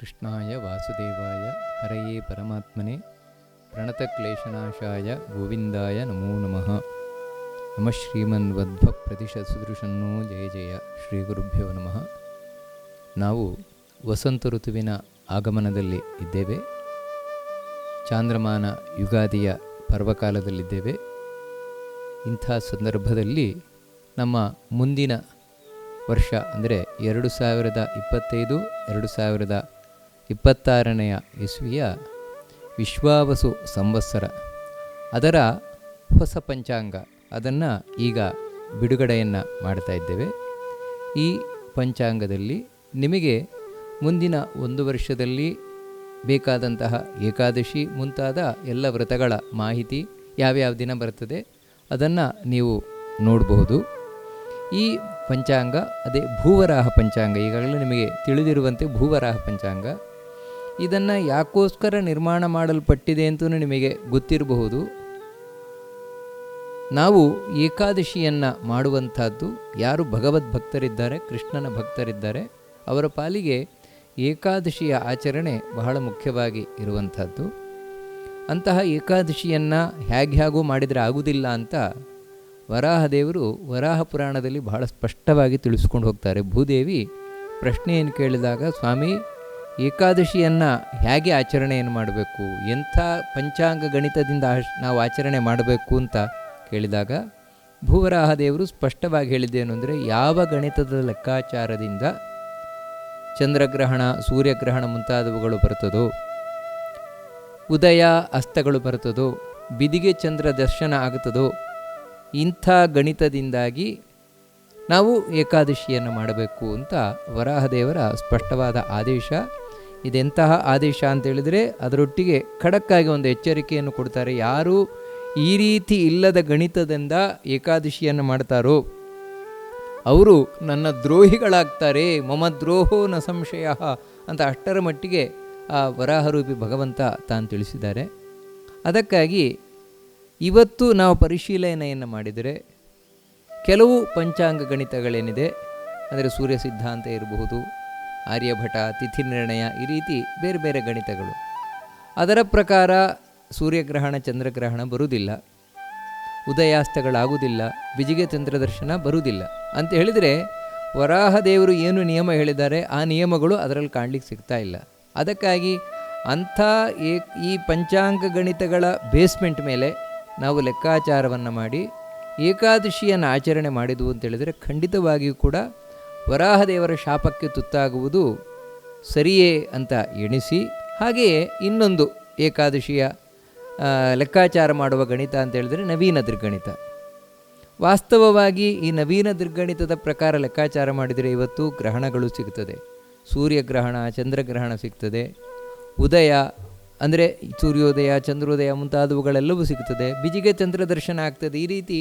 ಕೃಷ್ಣಾಯ ವಾಸುದೇವಾಯ, ಹರೆಯೇ ಪರಮಾತ್ಮನೆ. ಪ್ರಣತಕ್ಲೇಶನಾಶಾಯ ಗೋವಿಂದಾಯ ನಮೋ ನಮಃ. ನಮಃ ಶ್ರೀಮನ್ವದ್ಭ ಪ್ರತಿಶ ಸುದೃಶನ್ನೋ ಜಯ ಜಯ ಶ್ರೀ ಗುರುಭ್ಯೋ ನಮಃ. ನಾವು ವಸಂತ ಋತುವಿನ ಆಗಮನದಲ್ಲಿ ಇದ್ದೇವೆ. ಚಾಂದ್ರಮಾನ ಯುಗಾದಿಯ ಪರ್ವಕಾಲದಲ್ಲಿದ್ದೇವೆ. ಇಂಥ ಸಂದರ್ಭದಲ್ಲಿ ನಮ್ಮ ಮುಂದಿನ ವರ್ಷ ಅಂದರೆ ಎರಡು ಸಾವಿರದ ಇಪ್ಪತ್ತೈದು, ಎರಡು ಸಾವಿರದ ಇಪ್ಪತ್ತಾರನೆಯ ಇಸ್ವಿಯ ವಿಶ್ವಾವಸು ಸಂವತ್ಸರ. ಅದರ ಹೊಸ ಪಂಚಾಂಗ. ಅದನ್ನು ಈಗ ಬಿಡುಗಡೆಯನ್ನು ಮಾಡ್ತಾ ಇದ್ದೇವೆ. ಈ ಪಂಚಾಂಗದಲ್ಲಿ ನಿಮಗೆ ಮುಂದಿನ ಒಂದು ವರ್ಷದಲ್ಲಿ ಬೇಕಾದಂತಹ ಏಕಾದಶಿ ಮುಂತಾದ ಎಲ್ಲ ವ್ರತಗಳ ಮಾಹಿತಿ ಯಾವ್ಯಾವ ದಿನ ಬರ್ತದೆ ಅದನ್ನು ನೀವು ನೋಡಬಹುದು. ಈ ಪಂಚಾಂಗ ಅದೇ ಭೂವರಾಹ ಪಂಚಾಂಗ. ಈಗಾಗಲೇ ನಿಮಗೆ ತಿಳಿದಿರುವಂತೆ ಭೂವರಾಹ ಪಂಚಾಂಗ. ಇದನ್ನು ಯಾಕೋಸ್ಕರ ನಿರ್ಮಾಣ ಮಾಡಲ್ಪಟ್ಟಿದೆ ಅಂತೂ ನಿಮಗೆ ಗೊತ್ತಿರಬಹುದು. ನಾವು ಏಕಾದಶಿಯನ್ನು ಮಾಡುವಂಥದ್ದು ಯಾರು ಭಗವದ್ ಭಕ್ತರಿದ್ದಾರೆ, ಕೃಷ್ಣನ ಭಕ್ತರಿದ್ದಾರೆ, ಅವರ ಪಾಲಿಗೆ ಏಕಾದಶಿಯ ಆಚರಣೆ ಬಹಳ ಮುಖ್ಯವಾಗಿ ಇರುವಂಥದ್ದು. ಅಂತಹ ಏಕಾದಶಿಯನ್ನು ಹೇಗೆ ಹೇಗೂ ಮಾಡಿದರೆ ಆಗುವುದಿಲ್ಲ ಅಂತ ವರಾಹ ದೇವರು ವರಾಹ ಪುರಾಣದಲ್ಲಿ ಬಹಳ ಸ್ಪಷ್ಟವಾಗಿ ತಿಳಿಸ್ಕೊಂಡು ಹೋಗ್ತಾರೆ. ಭೂದೇವಿ ಪ್ರಶ್ನೆಯನ್ನು ಕೇಳಿದಾಗ, ಸ್ವಾಮಿ ಏಕಾದಶಿಯನ್ನು ಹೇಗೆ ಆಚರಣೆಯನ್ನು ಮಾಡಬೇಕು, ಎಂಥ ಪಂಚಾಂಗ ಗಣಿತದಿಂದ ನಾವು ಆಚರಣೆ ಮಾಡಬೇಕು ಅಂತ ಕೇಳಿದಾಗ ಭೂವರಾಹ ದೇವರು ಸ್ಪಷ್ಟವಾಗಿ ಹೇಳಿದ್ದೇನು ಅಂದರೆ, ಯಾವ ಗಣಿತದ ಲೆಕ್ಕಾಚಾರದಿಂದ ಚಂದ್ರಗ್ರಹಣ, ಸೂರ್ಯಗ್ರಹಣ ಮುಂತಾದವುಗಳು ಬರ್ತದೋ, ಉದಯ, ಅಸ್ತಗಳು ಬರ್ತದೋ, ಬಿದಿಗೆ ಚಂದ್ರ ದರ್ಶನ ಆಗುತ್ತದೋ, ಇಂಥ ಗಣಿತದಿಂದಾಗಿ ನಾವು ಏಕಾದಶಿಯನ್ನು ಮಾಡಬೇಕು ಅಂತ ವರಾಹದೇವರ ಸ್ಪಷ್ಟವಾದ ಆದೇಶ ಇದೆಂತಹ ಆದೇಶ ಅಂತ ಹೇಳಿದರೆ ಅದರೊಟ್ಟಿಗೆ ಖಡಕ್ಕಾಗಿ ಒಂದು ಎಚ್ಚರಿಕೆಯನ್ನು ಕೊಡ್ತಾರೆ. ಯಾರು ಈ ರೀತಿ ಇಲ್ಲದ ಗಣಿತದಿಂದ ಏಕಾದಶಿಯನ್ನು ಮಾಡ್ತಾರೋ, ಅವರು ನನ್ನ ದ್ರೋಹಿಗಳಾಗ್ತಾರೆ, ಮಮ ದ್ರೋಹೋ ನ ಸಂಶಯ ಅಂತ ಅಷ್ಟರ ಮಟ್ಟಿಗೆ ಆ ವರಾಹರೂಪಿ ಭಗವಂತ ತಾನು ತಿಳಿಸಿದ್ದಾರೆ. ಅದಕ್ಕಾಗಿ ಇವತ್ತು ನಾವು ಪರಿಶೀಲನೆಯನ್ನು ಮಾಡಿದರೆ ಕೆಲವು ಪಂಚಾಂಗ ಗಣಿತಗಳೇನಿದೆ, ಅಂದರೆ ಸೂರ್ಯ ಸಿದ್ಧಾಂತ ಇರಬಹುದು ಆರ್ಯಭಟ, ತಿಥಿ ನಿರ್ಣಯ ಈ ರೀತಿ ಬೇರೆ ಬೇರೆ ಗಣಿತಗಳು. ಅದರ ಪ್ರಕಾರ ಸೂರ್ಯಗ್ರಹಣ, ಚಂದ್ರಗ್ರಹಣ ಬರುವುದಿಲ್ಲ. ಉದಯಾಸ್ತಗಳಾಗುವುದಿಲ್ಲ. ಬಿಜಿಗೆ ಚಂದ್ರದರ್ಶನ ಬರುವುದಿಲ್ಲ. ಅಂತ ಹೇಳಿದರೆ ವರಾಹದೇವರು ಏನು ನಿಯಮ ಹೇಳಿದ್ದಾರೆ ಆ ನಿಯಮಗಳು ಅದರಲ್ಲಿ ಕಾಣಲಿಕ್ಕೆ ಸಿಗ್ತಾ ಇಲ್ಲ. ಅದಕ್ಕಾಗಿ ಅಂಥ ಈ ಪಂಚಾಂಗ ಗಣಿತಗಳ ಬೇಸ್ಮೆಂಟ್ ಮೇಲೆ ನಾವು ಲೆಕ್ಕಾಚಾರವನ್ನು ಮಾಡಿ ಏಕಾದಶಿಯನ್ನು ಆಚರಣೆ ಮಾಡಿದ್ವು ಅಂತೇಳಿದರೆ ಖಂಡಿತವಾಗಿಯೂ ಕೂಡ ವರಾಹದೇವರ ಶಾಪಕ್ಕೆ ತುತ್ತಾಗುವುದು ಸರಿಯೇ ಅಂತ ಎಣಿಸಿ, ಹಾಗೆಯೇ ಇನ್ನೊಂದು ಏಕಾದಶಿಯ ಲೆಕ್ಕಾಚಾರ ಮಾಡುವ ಗಣಿತ ಅಂತ ಹೇಳಿದರೆ ನವೀನ ದುರ್ಗಣಿತ. ವಾಸ್ತವವಾಗಿ ಈ ನವೀನ ದುರ್ಗಣಿತದ ಪ್ರಕಾರ ಲೆಕ್ಕಾಚಾರ ಮಾಡಿದರೆ ಇವತ್ತು ಗ್ರಹಣಗಳು ಸಿಗ್ತದೆ. ಸೂರ್ಯಗ್ರಹಣ, ಚಂದ್ರಗ್ರಹಣ ಸಿಗ್ತದೆ. ಉದಯ, ಅಂದರೆ ಸೂರ್ಯೋದಯ, ಚಂದ್ರೋದಯ ಮುಂತಾದವುಗಳೆಲ್ಲವೂ ಸಿಗ್ತದೆ. ಬಿಜಿಗೆ ಚಂದ್ರ ದರ್ಶನ ಆಗ್ತದೆ. ಈ ರೀತಿ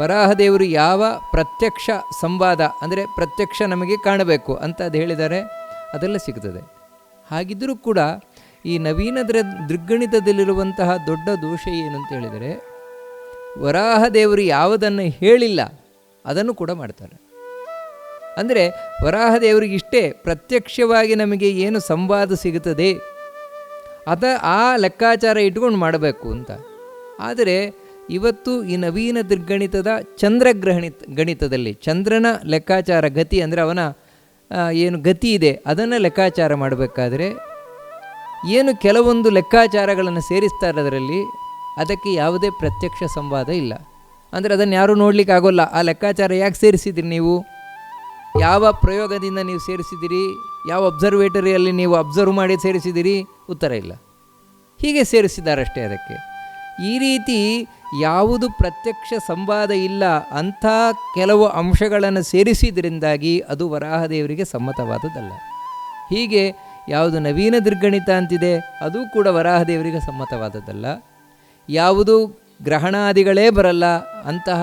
ವರಾಹದೇವರು ಯಾವ ಪ್ರತ್ಯಕ್ಷ ಸಂವಾದ, ಅಂದರೆ ಪ್ರತ್ಯಕ್ಷ ನಮಗೆ ಕಾಣಬೇಕು ಅಂತ ಅದು ಹೇಳಿದ್ದಾರೆ, ಅದೆಲ್ಲ ಸಿಗ್ತದೆ. ಹಾಗಿದ್ದರೂ ಕೂಡ ಈ ನವೀನ ದ್ರ ದೃಗ್ಗಣಿತದಲ್ಲಿರುವಂತಹ ದೊಡ್ಡ ದೋಷ ಏನು ಅಂತ ಹೇಳಿದರೆ, ವರಾಹದೇವರು ಯಾವುದನ್ನು ಹೇಳಿಲ್ಲ, ಅದನ್ನು ಕೂಡ ಮಾಡ್ತಾರೆ. ಅಂದರೆ ವರಾಹದೇವರಿಗೆ ಇಷ್ಟೇ ಪ್ರತ್ಯಕ್ಷವಾಗಿ ನಮಗೆ ಏನು ಸಂವಾದ ಸಿಗುತ್ತದೆ, ಅದ ಆ ಲೆಕ್ಕಾಚಾರ ಇಟ್ಕೊಂಡು ಮಾಡಬೇಕು ಅಂತ. ಆದರೆ ಇವತ್ತು ಈ ನವೀನ ದುರ್ಗಣಿತದ ಚಂದ್ರಗ್ರಹಣಿತ ಗಣಿತದಲ್ಲಿ ಚಂದ್ರನ ಲೆಕ್ಕಾಚಾರ ಗತಿ ಅಂದರೆ ಅವನ ಏನು ಗತಿ ಇದೆ, ಅದನ್ನು ಲೆಕ್ಕಾಚಾರ ಮಾಡಬೇಕಾದ್ರೆ ಏನು ಕೆಲವೊಂದು ಲೆಕ್ಕಾಚಾರಗಳನ್ನು ಸೇರಿಸ್ತಾರೆ ಅದರಲ್ಲಿ ಅದಕ್ಕೆ ಯಾವುದೇ ಪ್ರತ್ಯಕ್ಷ ಸಂವಾದ ಇಲ್ಲ. ಅಂದರೆ ಅದನ್ನು ಯಾರೂ ನೋಡಲಿಕ್ಕೆ ಆಗೋಲ್ಲ. ಆ ಲೆಕ್ಕಾಚಾರ ಯಾಕೆ ಸೇರಿಸಿದ್ರಿ ನೀವು? ಯಾವ ಪ್ರಯೋಗದಿಂದ ನೀವು ಸೇರಿಸಿದಿರಿ? ಯಾವ ಅಬ್ಸರ್ವೇಟರಿಯಲ್ಲಿ ನೀವು ಅಬ್ಸರ್ವ್ ಮಾಡಿ ಸೇರಿಸಿದಿರಿ? ಉತ್ತರ ಇಲ್ಲ. ಹೀಗೆ ಸೇರಿಸಿದ್ದಾರಷ್ಟೇ ಅದಕ್ಕೆ. ಈ ರೀತಿ ಯಾವುದು ಪ್ರತ್ಯಕ್ಷ ಸಂವಾದ ಇಲ್ಲ, ಅಂಥ ಕೆಲವು ಅಂಶಗಳನ್ನು ಸೇರಿಸಿದ್ರಿಂದಾಗಿ ಅದು ವರಾಹದೇವರಿಗೆ ಸಮ್ಮತವಾದದ್ದಲ್ಲ. ಹೀಗೆ ಯಾವುದು ನವೀನ ದುರ್ಗಣಿತ ಅಂತಿದೆ, ಅದು ಕೂಡ ವರಾಹದೇವರಿಗೆ ಸಮ್ಮತವಾದದ್ದಲ್ಲ. ಯಾವುದು ಗ್ರಹಣಾದಿಗಳೇ ಬರಲ್ಲ, ಅಂತಹ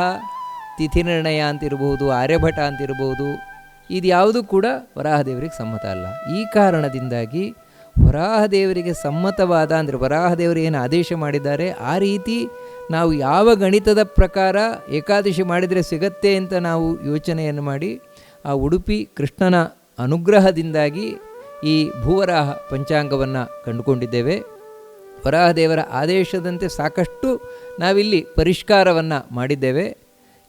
ತಿಥಿ ನಿರ್ಣಯ ಅಂತಿರಬಹುದು, ಆರ್ಯಭಟ ಅಂತಿರಬಹುದು ಇದು ಯಾವುದು ಕೂಡ ವರಾಹದೇವರಿಗೆ ಸಮ್ಮತ ಅಲ್ಲ. ಈ ಕಾರಣದಿಂದಾಗಿ ವರಾಹದೇವರಿಗೆ ಸಮ್ಮತವಾದ, ಅಂದರೆ ವರಾಹದೇವರು ಏನು ಆದೇಶ ಮಾಡಿದ್ದಾರೆ, ಆ ರೀತಿ ನಾವು ಯಾವ ಗಣಿತದ ಪ್ರಕಾರ ಏಕಾದಶಿ ಮಾಡಿದರೆ ಸಿಗತ್ತೆ ಅಂತ ನಾವು ಯೋಚನೆಯನ್ನು ಮಾಡಿ ಆ ಉಡುಪಿ ಕೃಷ್ಣನ ಅನುಗ್ರಹದಿಂದಾಗಿ ಈ ಭೂವರಾಹ ಪಂಚಾಂಗವನ್ನು ಕಂಡುಕೊಂಡಿದ್ದೇವೆ. ವರಾಹದೇವರ ಆದೇಶದಂತೆ ಸಾಕಷ್ಟು ನಾವಿಲ್ಲಿ ಪರಿಷ್ಕಾರವನ್ನು ಮಾಡಿದ್ದೇವೆ.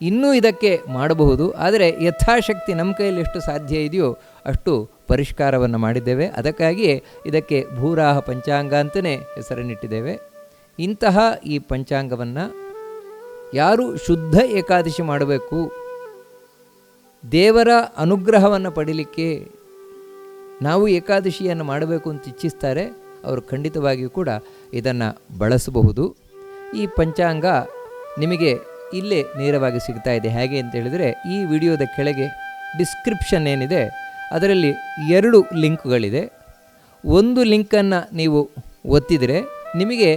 ಇನ್ನೂ ಇದಕ್ಕೆ ಮಾಡಬಹುದು, ಆದರೆ ಯಥಾಶಕ್ತಿ ನಮ್ಮ ಕೈಯಲ್ಲಿ ಎಷ್ಟು ಸಾಧ್ಯ ಇದೆಯೋ ಅಷ್ಟು ಪರಿಷ್ಕಾರವನ್ನು ಮಾಡಿದ್ದೇವೆ. ಅದಕ್ಕಾಗಿಯೇ ಇದಕ್ಕೆ ಭೂರಾಹ ಪಂಚಾಂಗ ಅಂತಲೇ ಹೆಸರನ್ನಿಟ್ಟಿದ್ದೇವೆ. ಇಂತಹ ಈ ಪಂಚಾಂಗವನ್ನು ಯಾರು ಶುದ್ಧ ಏಕಾದಶಿ ಮಾಡಬೇಕು, ದೇವರ ಅನುಗ್ರಹವನ್ನು ಪಡೀಲಿಕ್ಕೆ ನಾವು ಏಕಾದಶಿಯನ್ನು ಮಾಡಬೇಕು ಅಂತ ಇಚ್ಛಿಸ್ತಾರೆ, ಅವರು ಖಂಡಿತವಾಗಿಯೂ ಕೂಡ ಇದನ್ನು ಬಳಸಬಹುದು. ಈ ಪಂಚಾಂಗ ನಿಮಗೆ ಇಲ್ಲೇ ನೇರವಾಗಿ ಸಿಗ್ತಾ ಇದೆ. ಹೇಗೆ ಅಂತ ಹೇಳಿದರೆ, ಈ ವಿಡಿಯೋದ ಕೆಳಗೆ ಡಿಸ್ಕ್ರಿಪ್ಷನ್ ಏನಿದೆ, ಅದರಲ್ಲಿ ಎರಡು ಲಿಂಕ್ಗಳಿದೆ. ಒಂದು ಲಿಂಕನ್ನು ನೀವು ಒತ್ತಿದರೆ ನಿಮಗೆ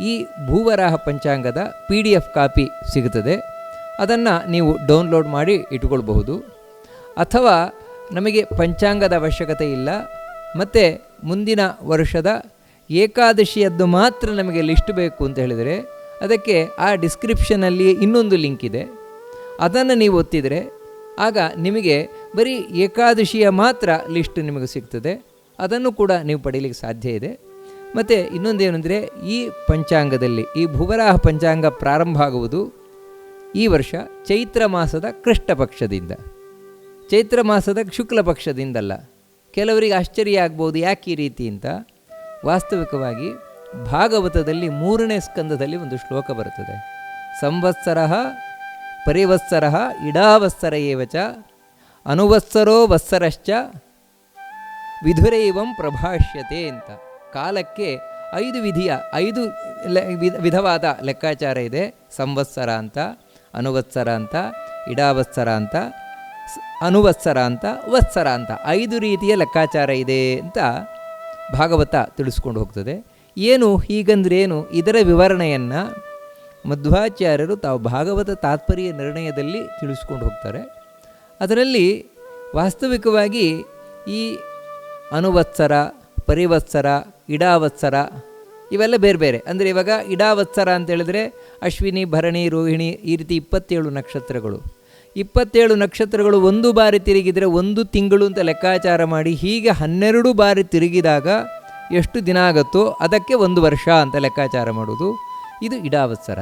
ಈ ಭೂವರಾಹ ಪಂಚಾಂಗದ ಪಿ ಡಿ ಎಫ್ ಕಾಪಿ ಸಿಗುತ್ತದೆ. ಅದನ್ನು ನೀವು ಡೌನ್ಲೋಡ್ ಮಾಡಿ ಇಟ್ಕೊಳ್ಬಹುದು ಅಥವಾ ನಮಗೆ ಪಂಚಾಂಗದ ಅವಶ್ಯಕತೆ ಇಲ್ಲ, ಮತ್ತು ಮುಂದಿನ ವರ್ಷದ ಏಕಾದಶಿಯದ್ದು ಮಾತ್ರ ನಮಗೆ ಲಿಸ್ಟ್ ಬೇಕು ಅಂತ ಹೇಳಿದರೆ, ಅದಕ್ಕೆ ಆ ಡಿಸ್ಕ್ರಿಪ್ಷನಲ್ಲಿ ಇನ್ನೊಂದು ಲಿಂಕ್ ಇದೆ. ಅದನ್ನು ನೀವು ಒತ್ತಿದರೆ, ಆಗ ನಿಮಗೆ ಬರೀ ಏಕಾದಶಿಯ ಮಾತ್ರ ಲಿಸ್ಟ್ ನಿಮಗೆ ಸಿಗ್ತದೆ. ಅದನ್ನು ಕೂಡ ನೀವು ಪಡೀಲಿಕ್ಕೆ ಸಾಧ್ಯ ಇದೆ. ಮತ್ತು ಇನ್ನೊಂದೇನೆಂದರೆ ಈ ಪಂಚಾಂಗದಲ್ಲಿ, ಈ ಭುವರಾಹ ಪಂಚಾಂಗ ಪ್ರಾರಂಭ ಆಗುವುದು ಈ ವರ್ಷ ಚೈತ್ರ ಮಾಸದ ಕೃಷ್ಣ ಪಕ್ಷದಿಂದ ಚೈತ್ರ ಮಾಸದ ಶುಕ್ಲ ಪಕ್ಷದಿಂದಲ್ಲ. ಕೆಲವರಿಗೆ ಆಶ್ಚರ್ಯ ಆಗ್ಬೋದು ಯಾಕೆ ಈ ರೀತಿ ಅಂತ. ವಾಸ್ತವಿಕವಾಗಿ ಭಾಗವತದಲ್ಲಿ ಮೂರನೇ ಸ್ಕಂದದಲ್ಲಿ ಒಂದು ಶ್ಲೋಕ ಬರುತ್ತದೆ. ಸಂವತ್ಸರ ಪರಿವತ್ಸರ ಇಡಾವತ್ಸರ ಏವಚ, ಅನುವತ್ಸರೋ ವತ್ಸರಶ್ಚ, ವಿಧುರೈವಂ ಪ್ರಭಾಷ್ಯತೆ ಅಂತ. ಕಾಲಕ್ಕೆ ಐದು ವಿಧಿಯ, ಐದು ವಿಧವಾದ ಲೆಕ್ಕಾಚಾರ ಇದೆ. ಸಂವತ್ಸರ ಅಂತ, ಅನುವತ್ಸರ ಅಂತ, ಇಡಾವತ್ಸರ ಅಂತ ಅನುವತ್ಸರ ಅಂತ, ವತ್ಸರ ಅಂತ ಐದು ರೀತಿಯ ಲೆಕ್ಕಾಚಾರ ಇದೆ ಅಂತ ಭಾಗವತ ತಿಳಿಸ್ಕೊಂಡು ಹೋಗ್ತದೆ. ಏನು ಹೀಗಂದ್ರೇನು ಇದರ ವಿವರಣೆಯನ್ನು ಮಧ್ವಾಚಾರ್ಯರು ತಾವು ಭಾಗವತ ತಾತ್ಪರ್ಯ ನಿರ್ಣಯದಲ್ಲಿ ತಿಳಿಸ್ಕೊಂಡು ಹೋಗ್ತಾರೆ. ಅದರಲ್ಲಿ ವಾಸ್ತವಿಕವಾಗಿ ಈ ಅನುವತ್ಸರ ಪರಿವತ್ಸರ, ಇಡಾವತ್ಸರ, ಇವೆಲ್ಲ ಬೇರೆ ಬೇರೆ. ಅಂದರೆ ಇವಾಗ ಇಡಾವತ್ಸರ ಅಂತ ಹೇಳಿದ್ರೆ ಅಶ್ವಿನಿ, ಭರಣಿ, ರೋಹಿಣಿ ಈ ರೀತಿ ಇಪ್ಪತ್ತೇಳು ನಕ್ಷತ್ರಗಳು. ಇಪ್ಪತ್ತೇಳು ನಕ್ಷತ್ರಗಳು ಒಂದು ಬಾರಿ ತಿರುಗಿದರೆ ಒಂದು ತಿಂಗಳು ಅಂತ ಲೆಕ್ಕಾಚಾರ ಮಾಡಿ ಹೀಗೆ ಹನ್ನೆರಡು ಬಾರಿ ತಿರುಗಿದಾಗ ಎಷ್ಟು ದಿನ ಆಗುತ್ತೋ ಅದಕ್ಕೆ ಒಂದು ವರ್ಷ ಅಂತ ಲೆಕ್ಕಾಚಾರ ಮಾಡೋದು ಇದು ಇಡಾವತ್ಸರ.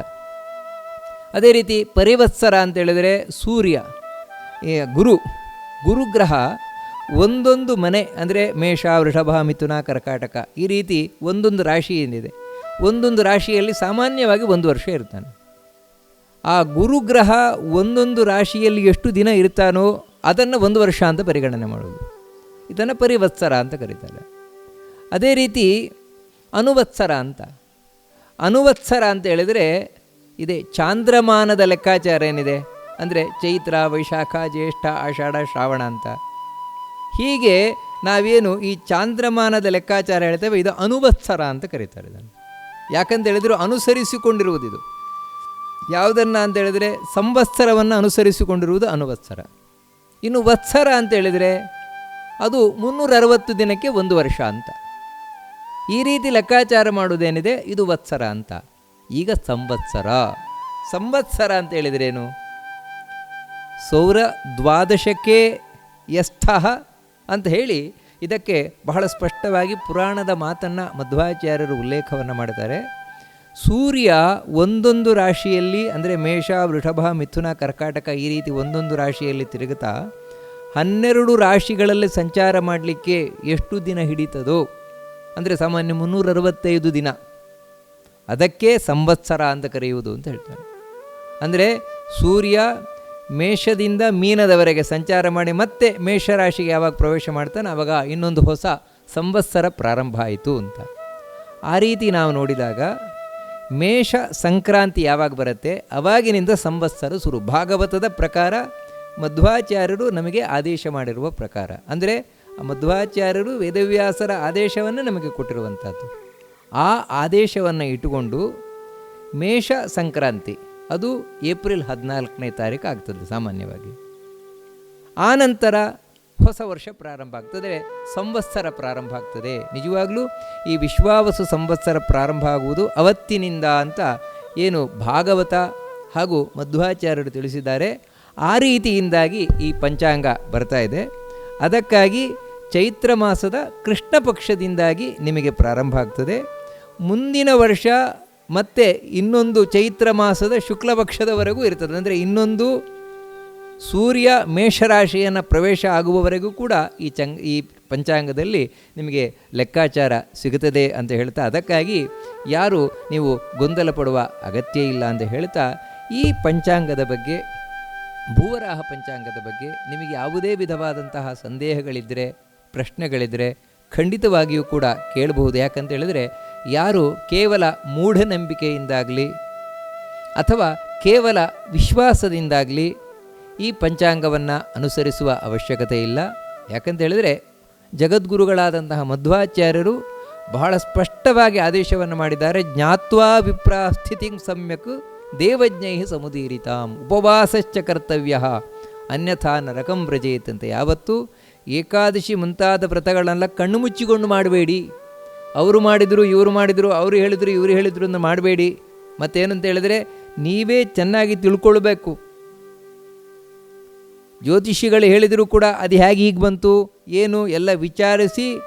ಅದೇ ರೀತಿ ಪರಿವತ್ಸರ ಅಂತೇಳಿದರೆ ಸೂರ್ಯ ಗುರು, ಗುರುಗ್ರಹ ಒಂದೊಂದು ಮನೆ ಅಂದರೆ ಮೇಷ, ವೃಷಭ, ಮಿಥುನ, ಕರ್ಕಾಟಕ ಈ ರೀತಿ ಒಂದೊಂದು ರಾಶಿ ಏನಿದೆ? ಒಂದೊಂದು ರಾಶಿಯಲ್ಲಿ ಸಾಮಾನ್ಯವಾಗಿ ಒಂದು ವರ್ಷ ಇರ್ತಾನೆ. ಆ ಗುರುಗ್ರಹ ಒಂದೊಂದು ರಾಶಿಯಲ್ಲಿ ಎಷ್ಟು ದಿನ ಇರ್ತಾನೋ ಅದನ್ನು ಒಂದು ವರ್ಷ ಅಂತ ಪರಿಗಣನೆ ಮಾಡೋದು. ಇದನ್ನು ಪರಿವತ್ಸರ ಅಂತ ಕರೀತಾರೆ. ಅದೇ ರೀತಿ ಅನುವತ್ಸರ ಅಂತ. ಅನುವತ್ಸರ ಅಂತ ಹೇಳಿದರೆ ಇದೇ ಚಾಂದ್ರಮಾನದ ಲೆಕ್ಕಾಚಾರ ಏನಿದೆ? ಅಂದರೆ ಚೈತ್ರ, ವೈಶಾಖ, ಜ್ಯೇಷ್ಠ, ಆಷಾಢ, ಶ್ರಾವಣ ಅಂತ. ಹೀಗೆ ನಾವೇನು ಈ ಚಾಂದ್ರಮಾನದ ಲೆಕ್ಕಾಚಾರ ಹೇಳ್ತೇವೆ, ಇದು ಅನುವತ್ಸರ ಅಂತ ಕರೀತಾರೆ ಇದನ್ನು. ಯಾಕಂತ ಹೇಳಿದ್ರು ಅನುಸರಿಸಿಕೊಂಡಿರುವುದು ಇದು ಯಾವುದನ್ನು ಅಂತ ಹೇಳಿದ್ರೆ ಸಂವತ್ಸರವನ್ನು ಅನುಸರಿಸಿಕೊಂಡಿರುವುದು ಅನುವತ್ಸರ. ಇನ್ನು ವತ್ಸರ ಅಂತ ಹೇಳಿದರೆ ಅದು ಮುನ್ನೂರ ಅರವತ್ತು ದಿನಕ್ಕೆ ಒಂದು ವರ್ಷ ಅಂತ. ಈ ರೀತಿ ಲೆಕ್ಕಾಚಾರ ಮಾಡುವುದೇನಿದೆ? ಇದು ವತ್ಸರ ಅಂತ. ಈಗ ಸಂವತ್ಸರ. ಸಂವತ್ಸರ ಅಂತ ಹೇಳಿದ್ರೇನು? ಸೌರ ದ್ವಾದಶಕ್ಕೆ ಎಸ್ಥಃ ಅಂತ ಹೇಳಿ ಇದಕ್ಕೆ ಬಹಳ ಸ್ಪಷ್ಟವಾಗಿ ಪುರಾಣದ ಮಾತನ್ನು ಮಧ್ವಾಚಾರ್ಯರು ಉಲ್ಲೇಖವನ್ನು ಮಾಡ್ತಾರೆ ಸೂರ್ಯ ಒಂದೊಂದು ರಾಶಿಯಲ್ಲಿ, ಅಂದರೆ ಮೇಷ, ವೃಷಭ, ಮಿಥುನ, ಕರ್ಕಾಟಕ ಈ ರೀತಿ ಒಂದೊಂದು ರಾಶಿಯಲ್ಲಿ ತಿರುಗುತ್ತಾ, ಹನ್ನೆರಡು ರಾಶಿಗಳಲ್ಲಿ ಸಂಚಾರ ಮಾಡಲಿಕ್ಕೆ ಎಷ್ಟು ದಿನ ಹಿಡಿತದೋ, ಅಂದರೆ ಸಾಮಾನ್ಯ ಮುನ್ನೂರ ಅರವತ್ತೈದು ದಿನ. ಅದಕ್ಕೆ ಸಂವತ್ಸರ ಅಂತ ಕರೆಯುವುದು ಅಂತ ಹೇಳ್ತಾರೆ. ಅಂದರೆ ಸೂರ್ಯ ಮೇಷದಿಂದ ಮೀನದವರೆಗೆ ಸಂಚಾರ ಮಾಡಿ ಮತ್ತೆ ಮೇಷರಾಶಿಗೆ ಯಾವಾಗ ಪ್ರವೇಶ ಮಾಡ್ತಾನೆ ಆವಾಗ ಇನ್ನೊಂದು ಹೊಸ ಸಂವತ್ಸರ ಪ್ರಾರಂಭ ಆಯಿತು ಅಂತ. ಆ ರೀತಿ ನಾವು ನೋಡಿದಾಗ ಮೇಷ ಸಂಕ್ರಾಂತಿ ಯಾವಾಗ ಬರುತ್ತೆ? ಅವಾಗಿನಿಂದ ಸಂವತ್ಸರ ಶುರು. ಭಾಗವತದ ಪ್ರಕಾರ ಮಧ್ವಾಚಾರ್ಯರು ನಮಗೆ ಆದೇಶ ಮಾಡಿರುವ ಪ್ರಕಾರ. ಅಂದರೆ ಮಧ್ವಾಚಾರ್ಯರು ವೇದವ್ಯಾಸರ ಆದೇಶವನ್ನು ನಮಗೆ ಕೊಟ್ಟಿರುವಂಥದ್ದು ಆ ಆದೇಶವನ್ನು ಇಟ್ಟುಕೊಂಡು ಮೇಷ ಸಂಕ್ರಾಂತಿ ಅದು ಏಪ್ರಿಲ್ ಹದಿನಾಲ್ಕನೇ ತಾರೀಕು ಆಗ್ತದೆ ಸಾಮಾನ್ಯವಾಗಿ. ಆ ನಂತರ ಹೊಸ ವರ್ಷ ಪ್ರಾರಂಭ ಆಗ್ತದೆ, ಸಂವತ್ಸರ ಪ್ರಾರಂಭ ಆಗ್ತದೆ. ನಿಜವಾಗಲೂ ಈ ವಿಶ್ವಾವಸು ಸಂವತ್ಸರ ಪ್ರಾರಂಭ ಆಗುವುದು ಅವತ್ತಿನಿಂದ ಅಂತ ಏನು ಭಾಗವತ ಹಾಗೂ ಮಧ್ವಾಚಾರ್ಯರು ತಿಳಿಸಿದ್ದಾರೆ. ಆ ರೀತಿಯಿಂದಾಗಿ ಈ ಪಂಚಾಂಗ ಬರ್ತಾ ಇದೆ. ಅದಕ್ಕಾಗಿ ಚೈತ್ರ ಮಾಸದ ಕೃಷ್ಣ ಪಕ್ಷದಿಂದಾಗಿ ನಿಮಗೆ ಪ್ರಾರಂಭ ಆಗ್ತದೆ. ಮುಂದಿನ ವರ್ಷ ಮತ್ತೆ ಇನ್ನೊಂದು ಚೈತ್ರ ಮಾಸದ ಶುಕ್ಲ ಪಕ್ಷದವರೆಗೂ ಇರ್ತದೆ. ಅಂದರೆ ಇನ್ನೊಂದು ಸೂರ್ಯ ಮೇಷರಾಶಿಯನ್ನು ಪ್ರವೇಶ ಆಗುವವರೆಗೂ ಕೂಡ ಈ ಚಂಗ್, ಈ ಪಂಚಾಂಗದಲ್ಲಿ ನಿಮಗೆ ಲೆಕ್ಕಾಚಾರ ಸಿಗುತ್ತದೆ ಅಂತ ಹೇಳ್ತಾ, ಅದಕ್ಕಾಗಿ ಯಾರು ನೀವು ಗೊಂದಲ ಪಡುವ ಅಗತ್ಯ ಇಲ್ಲ ಅಂತ ಹೇಳ್ತಾ, ಈ ಪಂಚಾಂಗದ ಬಗ್ಗೆ, ಭೂವರಾಹ ಪಂಚಾಂಗದ ಬಗ್ಗೆ ನಿಮಗೆ ಯಾವುದೇ ವಿಧವಾದಂತಹ ಸಂದೇಹಗಳಿದ್ದರೆ ಪ್ರಶ್ನೆಗಳಿದ್ದರೆ ಖಂಡಿತವಾಗಿಯೂ ಕೂಡ ಕೇಳಬಹುದು. ಯಾಕಂತ ಹೇಳಿದರೆ ಯಾರು ಕೇವಲ ಮೂಢನಂಬಿಕೆಯಿಂದಾಗಲಿ ಅಥವಾ ಕೇವಲ ವಿಶ್ವಾಸದಿಂದಾಗಲಿ ಈ ಪಂಚಾಂಗವನ್ನು ಅನುಸರಿಸುವ ಅವಶ್ಯಕತೆ ಇಲ್ಲ. ಯಾಕಂತ ಹೇಳಿದರೆ ಜಗದ್ಗುರುಗಳಾದಂತಹ ಮಧ್ವಾಚಾರ್ಯರು ಬಹಳ ಸ್ಪಷ್ಟವಾಗಿ ಆದೇಶವನ್ನು ಮಾಡಿದ್ದಾರೆ ಜ್ಞಾತ್ವಾ ವಿಪ್ರಾ ಸ್ಥಿತಿ ಸಮ್ಯಕ್ ದೇವಜ್ಞೈ ಸಮುದೀರಿತಾಂ ಉಪವಾಸಶ್ಚ ಕರ್ತವ್ಯ ಅನ್ಯಥಾ ನರಕಂ ವ್ರಜೇತ್ ಅಂತ ಯಾವತ್ತೂ ಏಕಾದಶಿ ಮುಂತಾದ ವ್ರತಗಳನ್ನೆಲ್ಲ ಕಣ್ಣು ಮುಚ್ಚಿಕೊಂಡು ಮಾಡಬೇಡಿ. ಅವರು ಮಾಡಿದರು, ಇವರು ಮಾಡಿದರು, ಅವರು ಹೇಳಿದರು, ಇವರು ಹೇಳಿದರು ಅಂತ ಮಾಡಬೇಡಿ. ಮತ್ತೇನಂತ ಹೇಳಿದರೆ, ನೀವೇ ಚೆನ್ನಾಗಿ ತಿಳ್ಕೊಳ್ಬೇಕು. ಜ್ಯೋತಿಷಿಗಳು ಹೇಳಿದರೂ ಕೂಡ ಅದು ಹೇಗೆ ಹೀಗೆ ಬಂತು, ಏನು ಎಲ್ಲ ವಿಚಾರಿಸಿ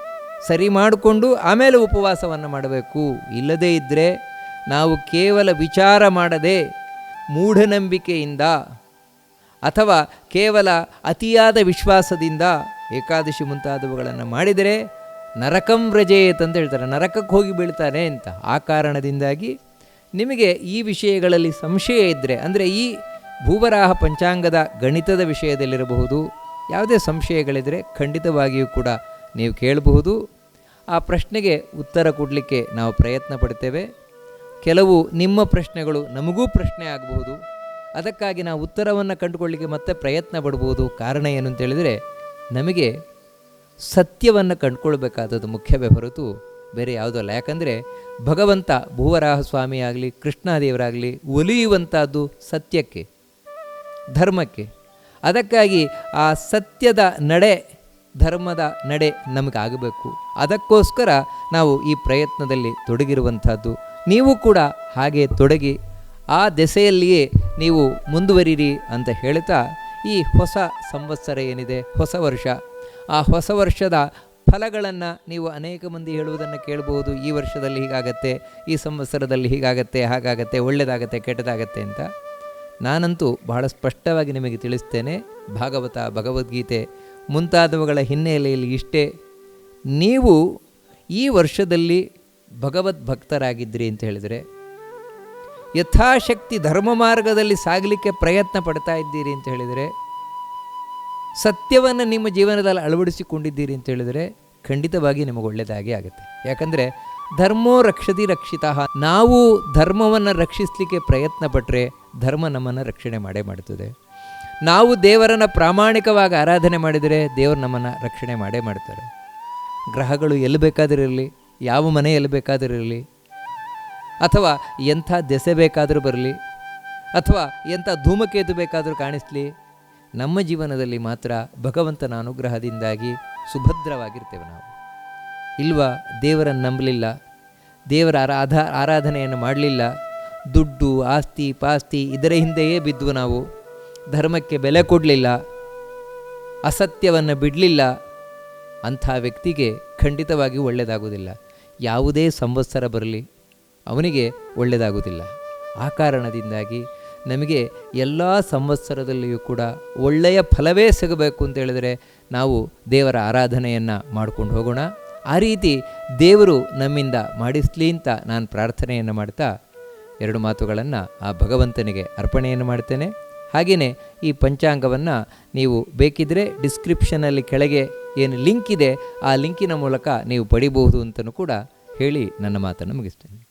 ಸರಿ ಮಾಡಿಕೊಂಡು ಆಮೇಲೆ ಉಪವಾಸವನ್ನು ಮಾಡಬೇಕು. ಇಲ್ಲದೇ ಇದ್ದರೆ ನಾವು ಕೇವಲ ವಿಚಾರ ಮಾಡದೆ ಮೂಢನಂಬಿಕೆಯಿಂದ ಅಥವಾ ಕೇವಲ ಅತಿಯಾದ ವಿಶ್ವಾಸದಿಂದ ಏಕಾದಶಿ ಮುಂತಾದವುಗಳನ್ನು ಮಾಡಿದರೆ ನರಕಂ ವ್ರಜೇತ್ ಅಂತ ಹೇಳ್ತಾರೆ. ನರಕಕ್ಕೆ ಹೋಗಿ ಬೀಳ್ತಾನೆ ಅಂತ. ಆ ಕಾರಣದಿಂದಾಗಿ ನಿಮಗೆ ಈ ವಿಷಯಗಳಲ್ಲಿ ಸಂಶಯ ಇದ್ದರೆ ಅಂದರೆ ಈ ಭೂವರಾಹ ಪಂಚಾಂಗದ ಗಣಿತದ ವಿಷಯದಲ್ಲಿರಬಹುದು, ಯಾವುದೇ ಸಂಶಯಗಳಿದ್ದರೆ ಖಂಡಿತವಾಗಿಯೂ ಕೂಡ ನೀವು ಕೇಳಬಹುದು. ಆ ಪ್ರಶ್ನೆಗೆ ಉತ್ತರ ಕೊಡಲಿಕ್ಕೆ ನಾವು ಪ್ರಯತ್ನ ಪಡ್ತೇವೆ. ಕೆಲವು ನಿಮ್ಮ ಪ್ರಶ್ನೆಗಳು ನಮಗೂ ಪ್ರಶ್ನೆ ಆಗಬಹುದು. ಅದಕ್ಕಾಗಿ ನಾವು ಉತ್ತರವನ್ನು ಕಂಡುಕೊಳ್ಳಿಕ್ಕೆ ಮತ್ತೆ ಪ್ರಯತ್ನ ಪಡ್ಬೋದು. ಕಾರಣ ಏನು ಅಂತೇಳಿದರೆ ನಮಗೆ ಸತ್ಯವನ್ನು ಕಂಡುಕೊಳ್ಬೇಕಾದದ್ದು ಮುಖ್ಯವೇ ಹೊರತು ಬೇರೆ ಯಾವುದಲ್ಲ ಯಾಕಂದರೆ ಭಗವಂತ ಭೂವರಾಹ ಸ್ವಾಮಿ ಆಗಲಿ ಕೃಷ್ಣದೇವರಾಗಲಿ ಒಲಿಯುವಂಥದ್ದು ಸತ್ಯಕ್ಕೆ, ಧರ್ಮಕ್ಕೆ. ಅದಕ್ಕಾಗಿ ಆ ಸತ್ಯದ ನಡೆ, ಧರ್ಮದ ನಡೆ ನಮಗಾಗಬೇಕು. ಅದಕ್ಕೋಸ್ಕರ ನಾವು ಈ ಪ್ರಯತ್ನದಲ್ಲಿ ತೊಡಗಿರುವಂಥದ್ದು. ನೀವು ಕೂಡ ಹಾಗೆ ತೊಡಗಿ ಆ ದೆಸೆಯಲ್ಲಿಯೇ ನೀವು ಮುಂದುವರಿರಿ ಅಂತ ಹೇಳ್ತಾ ಈ ಹೊಸ ಸಂವತ್ಸರ ಏನಿದೆ, ಹೊಸ ವರ್ಷ ಆ ಹೊಸ ವರ್ಷದ ಫಲಗಳನ್ನು ನೀವು ಅನೇಕ ಮಂದಿ ಹೇಳುವುದನ್ನು ಕೇಳ್ಬೋದು. ಈ ವರ್ಷದಲ್ಲಿ ಹೀಗಾಗತ್ತೆ, ಈ ಸಂವತ್ಸರದಲ್ಲಿ ಹೀಗಾಗತ್ತೆ, ಹಾಗಾಗತ್ತೆ ಒಳ್ಳೆಯದಾಗತ್ತೆ ಕೆಟ್ಟದಾಗತ್ತೆ ಅಂತ ನಾನಂತೂ ಬಹಳ ಸ್ಪಷ್ಟವಾಗಿ ನಿಮಗೆ ತಿಳಿಸ್ತೇನೆ. ಭಾಗವತ, ಭಗವದ್ಗೀತೆ ಮುಂತಾದವುಗಳ ಹಿನ್ನೆಲೆಯಲ್ಲಿ ಇಷ್ಟೇ. ನೀವು ಈ ವರ್ಷದಲ್ಲಿ ಭಗವದ್ ಭಕ್ತರಾಗಿದ್ರಿ ಅಂತ ಹೇಳಿದರೆ, ಯಥಾಶಕ್ತಿ ಧರ್ಮ ಮಾರ್ಗದಲ್ಲಿ ಸಾಗಲಿಕ್ಕೆ ಪ್ರಯತ್ನ ಪಡ್ತಾ ಇದ್ದೀರಿ ಅಂತ ಹೇಳಿದರೆ ಸತ್ಯವನ್ನು ನಿಮ್ಮ ಜೀವನದಲ್ಲಿ ಅಳವಡಿಸಿಕೊಂಡಿದ್ದೀರಿ ಅಂತ ಹೇಳಿದರೆ ಖಂಡಿತವಾಗಿ ನಿಮಗೆ ಒಳ್ಳೆಯದಾಗಿ ಆಗುತ್ತೆ. ಯಾಕಂದರೆ ಧರ್ಮೋ ರಕ್ಷತಿ ರಕ್ಷಿತ. ನಾವು ಧರ್ಮವನ್ನು ರಕ್ಷಿಸಲಿಕ್ಕೆ ಪ್ರಯತ್ನ ಪಟ್ಟರೆ ಧರ್ಮ ನಮ್ಮನ್ನು ರಕ್ಷಣೆ ಮಾಡೇ ಮಾಡ್ತದೆ. ನಾವು ದೇವರನ್ನು ಪ್ರಾಮಾಣಿಕವಾಗಿ ಆರಾಧನೆ ಮಾಡಿದರೆ ದೇವರು ನಮ್ಮನ್ನು ರಕ್ಷಣೆ ಮಾಡೇ ಮಾಡ್ತಾರೆ. ಗ್ರಹಗಳು ಎಲ್ಲಿ ಬೇಕಾದಿರಲಿ ಯಾವ ಮನೆ ಎಲ್ಲಿ ಬೇಕಾದಿರಲಿ ಅಥವಾ ಎಂಥ ದೆಸೆ ಬೇಕಾದರೂ ಬರಲಿ, ಅಥವಾ ಎಂಥ ಧೂಮಕೇತು ಬೇಕಾದರೂ ಕಾಣಿಸ್ಲಿ ನಮ್ಮ ಜೀವನದಲ್ಲಿ ಮಾತ್ರ ಭಗವಂತನ ಅನುಗ್ರಹದಿಂದಾಗಿ ಸುಭದ್ರವಾಗಿರ್ತೇವೆ ನಾವು. ಇಲ್ವಾ? ದೇವರನ್ನು ನಂಬಲಿಲ್ಲ. ದೇವರ ಆರಾಧ, ಆರಾಧನೆಯನ್ನು ಮಾಡಲಿಲ್ಲ. ದುಡ್ಡು, ಆಸ್ತಿ, ಪಾಸ್ತಿ ಇದರ ಹಿಂದೆಯೇ ಬಿದ್ದು ನಾವು. ಧರ್ಮಕ್ಕೆ ಬೆಲೆ ಕೊಡಲಿಲ್ಲ. ಅಸತ್ಯವನ್ನು ಬಿಡಲಿಲ್ಲ. ಅಂಥ ವ್ಯಕ್ತಿಗೆ ಖಂಡಿತವಾಗಿ ಒಳ್ಳೆಯದಾಗುವುದಿಲ್ಲ. ಯಾವುದೇ ಸಂವತ್ಸರ ಬರಲಿ ಅವನಿಗೆ ಒಳ್ಳೆಯದಾಗುವುದಿಲ್ಲ. ಆ ಕಾರಣದಿಂದಾಗಿ ನಮಗೆ ಎಲ್ಲ ಸಂವತ್ಸರದಲ್ಲಿಯೂ ಕೂಡ ಒಳ್ಳೆಯ ಫಲವೇ ಸಿಗಬೇಕು ಅಂತ ಹೇಳಿದರೆ ನಾವು ದೇವರ ಆರಾಧನೆಯನ್ನು ಮಾಡ್ಕೊಂಡು ಹೋಗೋಣ. ಆ ರೀತಿ ದೇವರು ನಮ್ಮಿಂದ ಮಾಡಿಸ್ಲಿ ಅಂತ ನಾನು ಪ್ರಾರ್ಥನೆಯನ್ನು ಮಾಡ್ತಾ ಎರಡು ಮಾತುಗಳನ್ನು ಆ ಭಗವಂತನಿಗೆ ಅರ್ಪಣೆಯನ್ನು ಮಾಡ್ತೇನೆ. ಹಾಗೆಯೇ ಈ ಪಂಚಾಂಗವನ್ನು ನೀವು ಬೇಕಿದ್ದರೆ ಡಿಸ್ಕ್ರಿಪ್ಷನಲ್ಲಿ ಕೆಳಗೆ ಏನು ಲಿಂಕ್ ಇದೆ, ಆ ಲಿಂಕಿನ ಮೂಲಕ ನೀವು ಪಡಿಬಹುದು ಅಂತಲೂ ಕೂಡ ಹೇಳಿ ನನ್ನ ಮಾತನ್ನು ಮುಗಿಸ್ತೇನೆ.